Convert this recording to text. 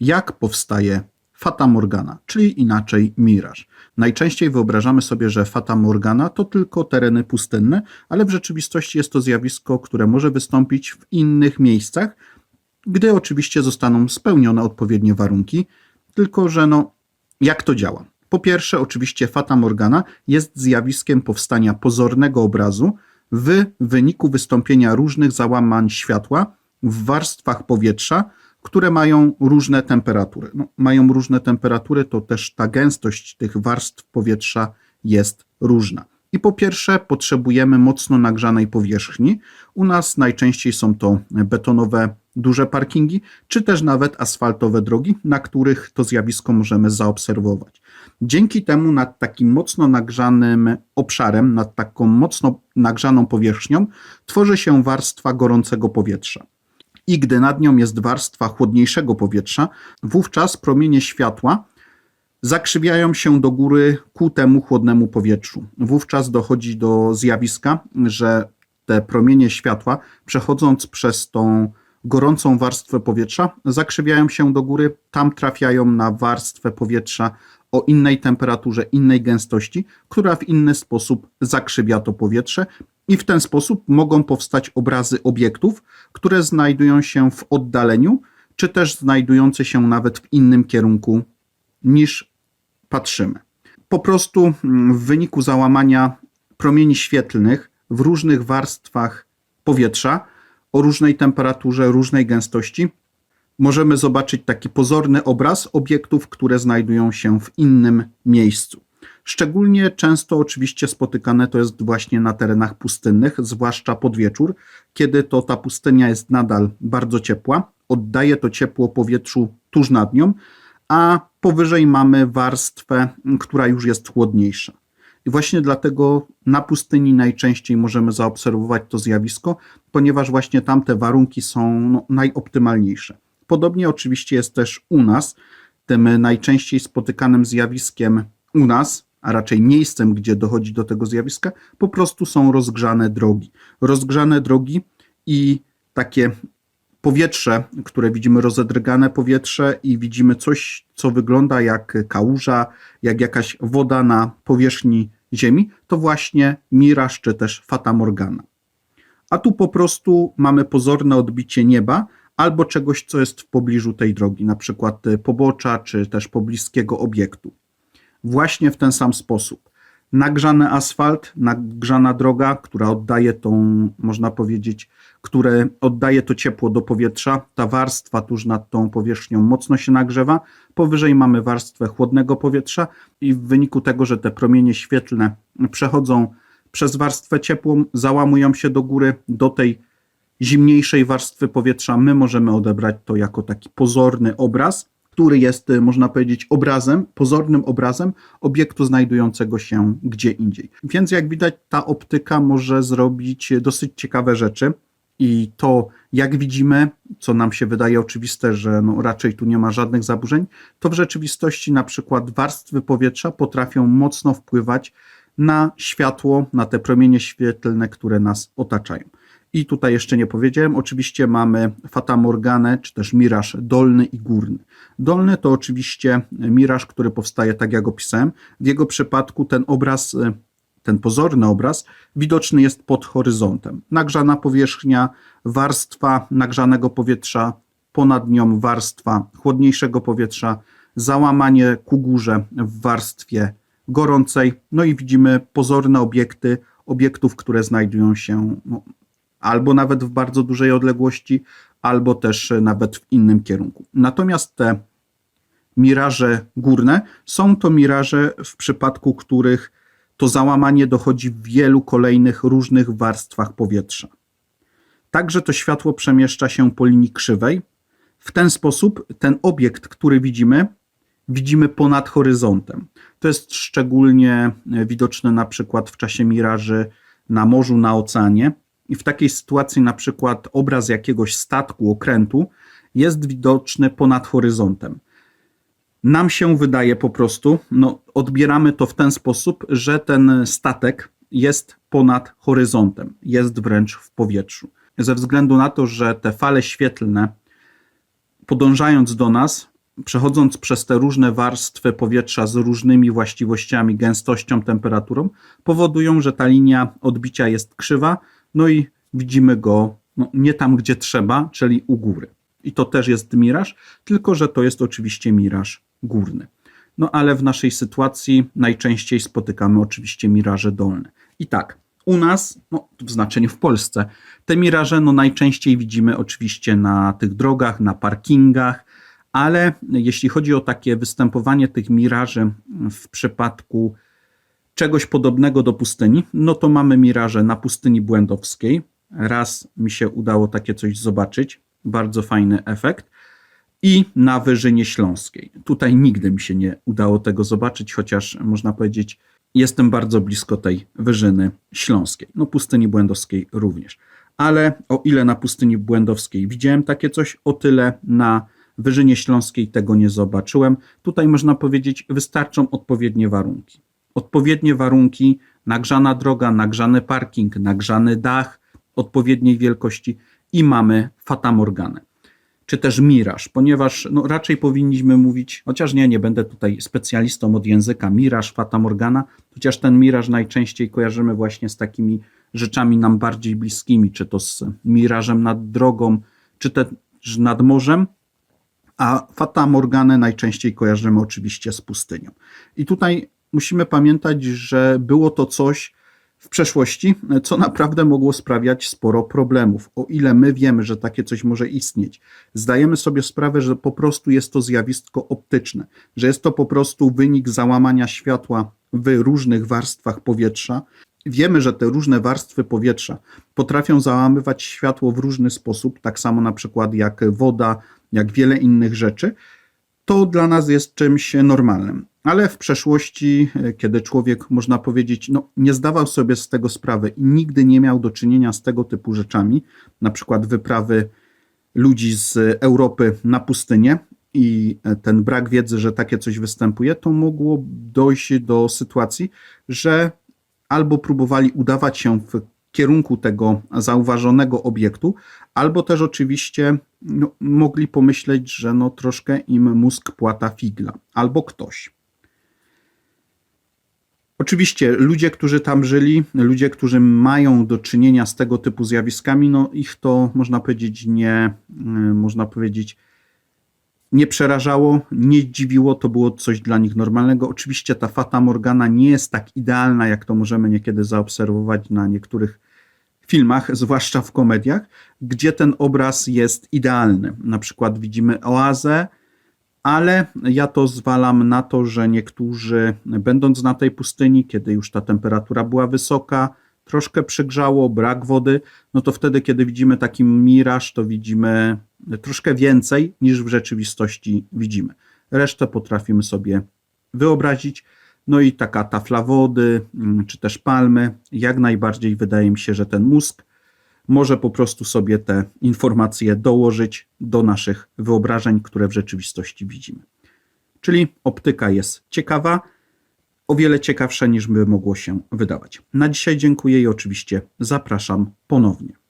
jak powstaje Fata Morgana, czyli inaczej miraż. Najczęściej wyobrażamy sobie, że Fata Morgana to tylko tereny pustynne, ale w rzeczywistości jest to zjawisko, które może wystąpić w innych miejscach, gdy oczywiście zostaną spełnione odpowiednie warunki. Tylko, że no, jak to działa? Po pierwsze, oczywiście Fata Morgana jest zjawiskiem powstania pozornego obrazu w wyniku wystąpienia różnych załamań światła w warstwach powietrza, które mają różne temperatury. No, mają różne temperatury, to też ta gęstość tych warstw powietrza jest różna. I po pierwsze, potrzebujemy mocno nagrzanej powierzchni. U nas najczęściej są to betonowe duże parkingi, czy też nawet asfaltowe drogi, na których to zjawisko możemy zaobserwować. Dzięki temu nad takim mocno nagrzanym obszarem, nad taką mocno nagrzaną powierzchnią, tworzy się warstwa gorącego powietrza. I gdy nad nią jest warstwa chłodniejszego powietrza, wówczas promienie światła zakrzywiają się do góry ku temu chłodnemu powietrzu. Wówczas dochodzi do zjawiska, że te promienie światła, przechodząc przez tą gorącą warstwę powietrza, zakrzywiają się do góry, tam trafiają na warstwę powietrza o innej temperaturze, innej gęstości, która w inny sposób zakrzywia to powietrze i w ten sposób mogą powstać obrazy obiektów, które znajdują się w oddaleniu, czy też znajdujące się nawet w innym kierunku niż patrzymy. Po prostu mm, w wyniku załamania promieni świetlnych w różnych warstwach powietrza o różnej temperaturze, różnej gęstości możemy zobaczyć taki pozorny obraz obiektów, które znajdują się w innym miejscu. Szczególnie często oczywiście spotykane to jest właśnie na terenach pustynnych, zwłaszcza pod wieczór, kiedy to ta pustynia jest nadal bardzo ciepła, oddaje to ciepło powietrzu tuż nad nią, a powyżej mamy warstwę, która już jest chłodniejsza. I właśnie dlatego na pustyni najczęściej możemy zaobserwować to zjawisko, ponieważ właśnie tamte warunki są no, najoptymalniejsze. Podobnie oczywiście jest też u nas. Tym najczęściej spotykanym zjawiskiem u nas, a raczej miejscem, gdzie dochodzi do tego zjawiska, po prostu są rozgrzane drogi. Rozgrzane drogi i takie powietrze, które widzimy rozedrgane powietrze i widzimy coś, co wygląda jak kałuża, jak jakaś woda na powierzchni Ziemi, to właśnie miraż czy też fata morgana. A tu po prostu mamy pozorne odbicie nieba albo czegoś, co jest w pobliżu tej drogi, na przykład pobocza czy też pobliskiego obiektu. Właśnie w ten sam sposób. Nagrzany asfalt, nagrzana droga, która oddaje tą, można powiedzieć, które oddaje to ciepło do powietrza. Ta warstwa tuż nad tą powierzchnią mocno się nagrzewa. Powyżej mamy warstwę chłodnego powietrza i w wyniku tego, że te promienie świetlne przechodzą przez warstwę ciepłą, załamują się do góry do tej zimniejszej warstwy powietrza, my możemy odebrać to jako taki pozorny obraz, który jest, można powiedzieć, obrazem, pozornym obrazem obiektu znajdującego się gdzie indziej. Więc jak widać, ta optyka może zrobić dosyć ciekawe rzeczy. I to, jak widzimy, co nam się wydaje oczywiste, że no raczej tu nie ma żadnych zaburzeń, to w rzeczywistości na przykład warstwy powietrza potrafią mocno wpływać na światło, na te promienie świetlne, które nas otaczają. I tutaj jeszcze nie powiedziałem, oczywiście mamy Fata Morgane, czy też miraż dolny i górny. Dolny to oczywiście miraż, który powstaje tak jak opisałem. W jego przypadku ten obraz ten pozorny obraz widoczny jest pod horyzontem. Nagrzana powierzchnia, warstwa nagrzanego powietrza, ponad nią warstwa chłodniejszego powietrza, załamanie ku górze w warstwie gorącej, no i widzimy pozorne obiekty, obiektów, które znajdują się no, albo nawet w bardzo dużej odległości, albo też nawet w innym kierunku. Natomiast te miraże górne są to miraże, w przypadku których to załamanie dochodzi w wielu kolejnych różnych warstwach powietrza. Także to światło przemieszcza się po linii krzywej. W ten sposób ten obiekt, który widzimy, widzimy ponad horyzontem. To jest szczególnie widoczne na przykład w czasie miraży na morzu, na oceanie. I w takiej sytuacji na przykład obraz jakiegoś statku, okrętu jest widoczny ponad horyzontem. Nam się wydaje po prostu, no, odbieramy to w ten sposób, że ten statek jest ponad horyzontem, jest wręcz w powietrzu. Ze względu na to, że te fale świetlne, podążając do nas, przechodząc przez te różne warstwy powietrza z różnymi właściwościami, gęstością, temperaturą, powodują, że ta linia odbicia jest krzywa, no i widzimy go no, nie tam, gdzie trzeba, czyli u góry. I to też jest miraż, tylko że to jest oczywiście miraż górny. No ale w naszej sytuacji najczęściej spotykamy oczywiście miraże dolne. I tak, u nas, no, w znaczeniu w Polsce, te miraże no, najczęściej widzimy oczywiście na tych drogach, na parkingach, ale jeśli chodzi o takie występowanie tych miraży w przypadku czegoś podobnego do pustyni, no to mamy miraże na pustyni błędowskiej. Raz mi się udało takie coś zobaczyć, bardzo fajny efekt. I na Wyżynie Śląskiej. Tutaj nigdy mi się nie udało tego zobaczyć, chociaż można powiedzieć, jestem bardzo blisko tej Wyżyny Śląskiej. No, pustyni błędowskiej również. Ale o ile na pustyni błędowskiej widziałem takie coś, o tyle na Wyżynie Śląskiej tego nie zobaczyłem. Tutaj można powiedzieć, wystarczą odpowiednie warunki. Odpowiednie warunki, nagrzana droga, nagrzany parking, nagrzany dach odpowiedniej wielkości i mamy fatamorganę. Czy też miraż, ponieważ no, raczej powinniśmy mówić, chociaż nie, nie będę tutaj specjalistą od języka, miraż, fatamorgana, chociaż ten miraż najczęściej kojarzymy właśnie z takimi rzeczami nam bardziej bliskimi, czy to z mirażem nad drogą, czy też nad morzem, a Fata Morganę najczęściej kojarzymy oczywiście z pustynią. I tutaj musimy pamiętać, że było to coś w przeszłości, co naprawdę mogło sprawiać sporo problemów. O ile my wiemy, że takie coś może istnieć, zdajemy sobie sprawę, że po prostu jest to zjawisko optyczne, że jest to po prostu wynik załamania światła w różnych warstwach powietrza. Wiemy, że te różne warstwy powietrza potrafią załamywać światło w różny sposób, tak samo na przykład jak woda, jak wiele innych rzeczy, to dla nas jest czymś normalnym. Ale w przeszłości, e, kiedy człowiek, można powiedzieć, no, nie zdawał sobie z tego sprawy i nigdy nie miał do czynienia z tego typu rzeczami, na przykład wyprawy ludzi z Europy na pustynię i e, ten brak wiedzy, że takie coś występuje, to mogło dojść do sytuacji, że albo próbowali udawać się w kierunku tego zauważonego obiektu, albo też oczywiście no, mogli pomyśleć, że no, troszkę im mózg płata figla, albo ktoś. Oczywiście ludzie, którzy tam żyli, ludzie, którzy mają do czynienia z tego typu zjawiskami, no ich to można powiedzieć nie, można powiedzieć, nie przerażało, nie zdziwiło, to było coś dla nich normalnego. Oczywiście ta Fata Morgana nie jest tak idealna, jak to możemy niekiedy zaobserwować na niektórych filmach, zwłaszcza w komediach, gdzie ten obraz jest idealny. Na przykład widzimy oazę, ale ja to zwalam na to, że niektórzy, będąc na tej pustyni, kiedy już ta temperatura była wysoka, troszkę przygrzało, brak wody, no to wtedy, kiedy widzimy taki miraż, to widzimy troszkę więcej niż w rzeczywistości widzimy. Resztę potrafimy sobie wyobrazić. No i taka tafla wody, mm, czy też palmy, jak najbardziej wydaje mi się, że ten mózg może po prostu sobie te informacje dołożyć do naszych wyobrażeń, które w rzeczywistości widzimy. Czyli optyka jest ciekawa, o wiele ciekawsza niż by mogło się wydawać. Na dzisiaj dziękuję i oczywiście zapraszam ponownie.